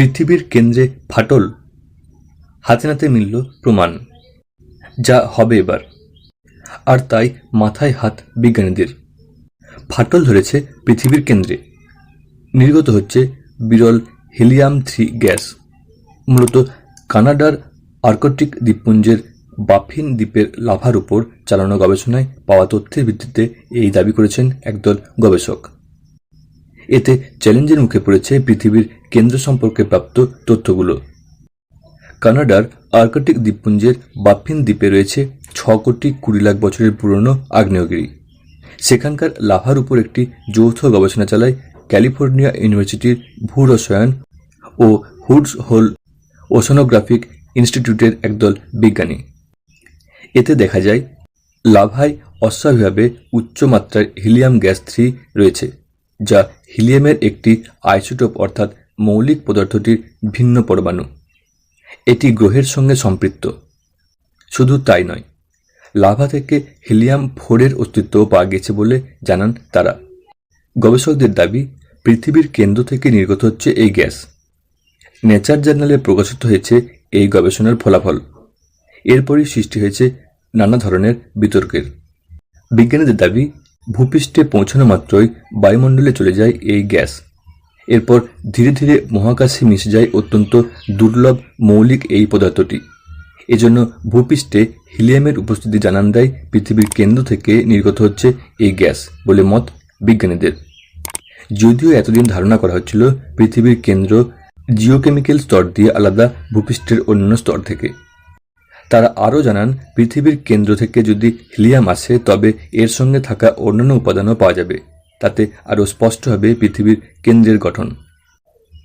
পৃথিবীর কেন্দ্রে ফাটল। হাতে নাতে মিলল প্রমাণ। যা হবে এবার। আর তাই মাথায় হাত বিজ্ঞানীদের। ফাটল ধরেছে পৃথিবীর কেন্দ্রে। নির্গত হচ্ছে বিরল হিলিয়াম থ্রি গ্যাস। মূলত কানাডার আর্কটিক দ্বীপপুঞ্জের বাফিন দ্বীপের লাভার উপর চালানো গবেষণায় পাওয়া তথ্যের ভিত্তিতে এই দাবি করেছেন একদল গবেষক। এতে চ্যালেঞ্জের মুখে পড়েছে পৃথিবীর কেন্দ্র সম্পর্কে প্রাপ্ত তথ্যগুলো। কানাডার আর্কটিক দ্বীপপুঞ্জের বাফিন দ্বীপে রয়েছে ছ কোটি কুড়ি লাখ বছরের পুরনো আগ্নেয়গিরি। সেখানকার লাভার উপর একটি যৌথ গবেষণা চালায় ক্যালিফোর্নিয়া ইউনিভার্সিটির ভূরসায়ন ও হুডস হোল ওশনোগ্রাফিক ইনস্টিটিউটের একদল বিজ্ঞানী। এতে দেখা যায়, লাভায় অস্বাভাবিকভাবে উচ্চ মাত্রার হিলিয়াম গ্যাস থ্রি রয়েছে, যা হিলিয়ামের একটি আইসোটোপ অর্থাৎ মৌলিক পদার্থটির ভিন্ন পরমাণু। এটি গ্রহের সঙ্গে সম্পৃক্ত। শুধু তাই নয়, লাভা থেকে হিলিয়াম ফোরের অস্তিত্বও পাওয়া গেছে বলে জানান তারা। গবেষকদের দাবি, পৃথিবীর কেন্দ্র থেকে নির্গত হচ্ছে এই গ্যাস। নেচার জার্নালে প্রকাশিত হয়েছে এই গবেষণার ফলাফল। এরপরই সৃষ্টি হয়েছে নানা ধরনের বিতর্কের। বিজ্ঞানীদের দাবি, ভূপৃষ্ঠে পৌঁছানো মাত্রই বায়ুমণ্ডলে চলে যায় এই গ্যাস। এরপর ধীরে ধীরে মহাকাশে মিশে যায় অত্যন্ত দুর্লভ মৌলিক এই পদার্থটি। এজন্য ভূপৃষ্ঠে হিলিয়ামের উপস্থিতি জানান দেয় পৃথিবীর কেন্দ্র থেকে নির্গত হচ্ছে এই গ্যাস বলে মত বিজ্ঞানীদের। যদিও এতদিন ধারণা করা হচ্ছিল পৃথিবীর কেন্দ্র জিওকেমিক্যাল স্তর দিয়ে আলাদা ভূপৃষ্ঠের অন্যান্য স্তর থেকে। তারা আরও জানান, পৃথিবীর কেন্দ্র থেকে যদি হিলিয়াম আসে, তবে এর সঙ্গে থাকা অন্যান্য উপাদানও পাওয়া যাবে। তাতে আরও স্পষ্ট হবে পৃথিবীর কেন্দ্রের গঠন।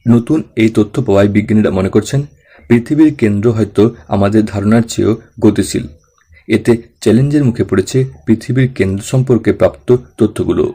নতুন এই তথ্য পাওয়ায় বিজ্ঞানীরা মনে করছেন, পৃথিবীর কেন্দ্র হয়তো আমাদের ধারণার চেয়েও গতিশীল। এতে চ্যালেঞ্জের মুখে পড়েছে পৃথিবীর কেন্দ্র সম্পর্কে প্রাপ্ত তথ্যগুলো।